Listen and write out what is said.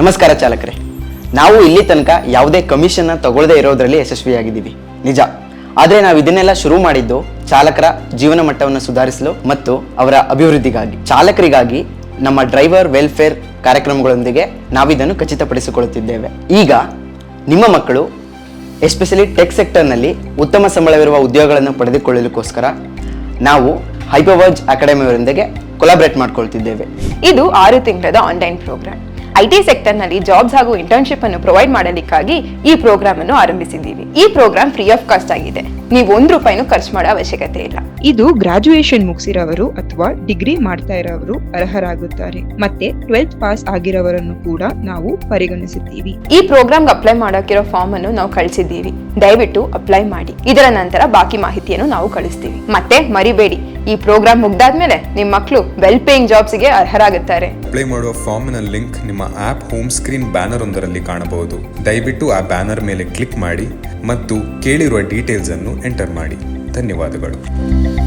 ನಮಸ್ಕಾರ ಚಾಲಕರೇ. ನಾವು ಇಲ್ಲಿ ತನಕ ಯಾವುದೇ ಕಮಿಷನ್ನ ತಗೊಳ್ಳದೆ ಇರೋದ್ರಲ್ಲಿ ಯಶಸ್ವಿಯಾಗಿದ್ದೀವಿ. ನಿಜ. ಆದರೆ ನಾವು ಇದನ್ನೆಲ್ಲ ಶುರು ಮಾಡಿದ್ದು ಚಾಲಕರ ಜೀವನ ಮಟ್ಟವನ್ನು ಸುಧಾರಿಸಲು ಮತ್ತು ಅವರ ಅಭಿವೃದ್ಧಿಗಾಗಿ. ಚಾಲಕರಿಗಾಗಿ ನಮ್ಮ ಡ್ರೈವರ್ ವೆಲ್ಫೇರ್ ಕಾರ್ಯಕ್ರಮಗಳೊಂದಿಗೆ ನಾವಿದನ್ನು ಖಚಿತಪಡಿಸಿಕೊಳ್ಳುತ್ತಿದ್ದೇವೆ. ಈಗ ನಿಮ್ಮ ಮಕ್ಕಳು ಎಸ್ಪೆಷಲಿ ಟೆಕ್ ಸೆಕ್ಟರ್ನಲ್ಲಿ ಉತ್ತಮ ಸಂಬಳವಿರುವ ಉದ್ಯೋಗಗಳನ್ನು ಪಡೆದುಕೊಳ್ಳಲಿಕ್ಕೋಸ್ಕರ ನಾವು ಹೈಪವರ್ಜ್ ಅಕಾಡೆಮಿಯವರೊಂದಿಗೆ ಕೊಲಾಬ್ರೇಟ್ ಮಾಡ್ಕೊಳ್ತಿದ್ದೇವೆ. ಇದು ಆರು ತಿಂಗಳದ ಆನ್ಲೈನ್ ಪ್ರೋಗ್ರಾಮ್ ಐಟಿ ಸೆಕ್ಟರ್ನಲ್ಲಿ ಜಾಬ್ಸ್ ಹಾಗೂ ಇಂಟರ್ನ್ಶಿಪ್ ಅನ್ನು ಪ್ರೊವೈಡ್ ಮಾಡಲಿಕ್ಕಾಗಿ ಈ ಪ್ರೋಗ್ರಾಮ್ ಅನ್ನು ಆರಂಭಿಸಿದ್ದೀವಿ. ಈ ಪ್ರೋಗ್ರಾಮ್ ಫ್ರೀ ಆಫ್ ಕಾಸ್ಟ್ ಆಗಿದೆ. ನೀವು ಒಂದು ರೂಪಾಯಿನೂ ಖರ್ಚು ಮಾಡೋ ಅವಶ್ಯಕತೆ ಇಲ್ಲ. ಇದು ಗ್ರಾಜುಯೇಷನ್ ಮುಗಿಸಿರೋರು ಅಥವಾ ಡಿಗ್ರಿ ಮಾಡ್ತಾ ಇರೋರು ಅರ್ಹರಾಗುತ್ತಾರೆ. ಮತ್ತೆ ಟ್ವೆಲ್ತ್ ಪಾಸ್ ಆಗಿರೋವರನ್ನು ಕೂಡ ನಾವು ಪರಿಗಣಿಸುತ್ತೀವಿ. ಈ ಪ್ರೋಗ್ರಾಮ್ಗೆ ಅಪ್ಲೈ ಮಾಡೋಕಿರೋ ಫಾರ್ಮ್ ಅನ್ನು ನಾವು ಕಳಿಸಿದ್ದೀವಿ. ದಯವಿಟ್ಟು ಅಪ್ಲೈ ಮಾಡಿ. ಇದರ ನಂತರ ಬಾಕಿ ಮಾಹಿತಿಯನ್ನು ನಾವು ಕಳಿಸ್ತೀವಿ. ಮತ್ತೆ ಮರಿಬೇಡಿ. ಈ ಪ್ರೋಗ್ರಾಮ್ ಮುಗ್ದಾದ್ಮೇಲೆ ನಿಮ್ಮ ಮಕ್ಕಳು ವೆಲ್ ಪೇಯಿಂಗ್ ಜಾಬ್ಸ್ಗೆ ಅರ್ಹರಾಗುತ್ತಾರೆ. ಅಪ್ಲೈ ಮಾಡುವ ನ ಲಿಂಕ್ ನಿಮ್ಮ ಆಪ್ ಹೋಮ್ ಸ್ಕ್ರೀನ್ ಬ್ಯಾನರ್ ಒಂದರಲ್ಲಿ ಕಾಣಬಹುದು. ದಯವಿಟ್ಟು ಆ ಬ್ಯಾನರ್ ಮೇಲೆ ಕ್ಲಿಕ್ ಮಾಡಿ ಮತ್ತು ಕೇಳಿರುವ ಡೀಟೇಲ್ಸ್ ಅನ್ನು ಎಂಟರ್ ಮಾಡಿ. ಧನ್ಯವಾದಗಳು.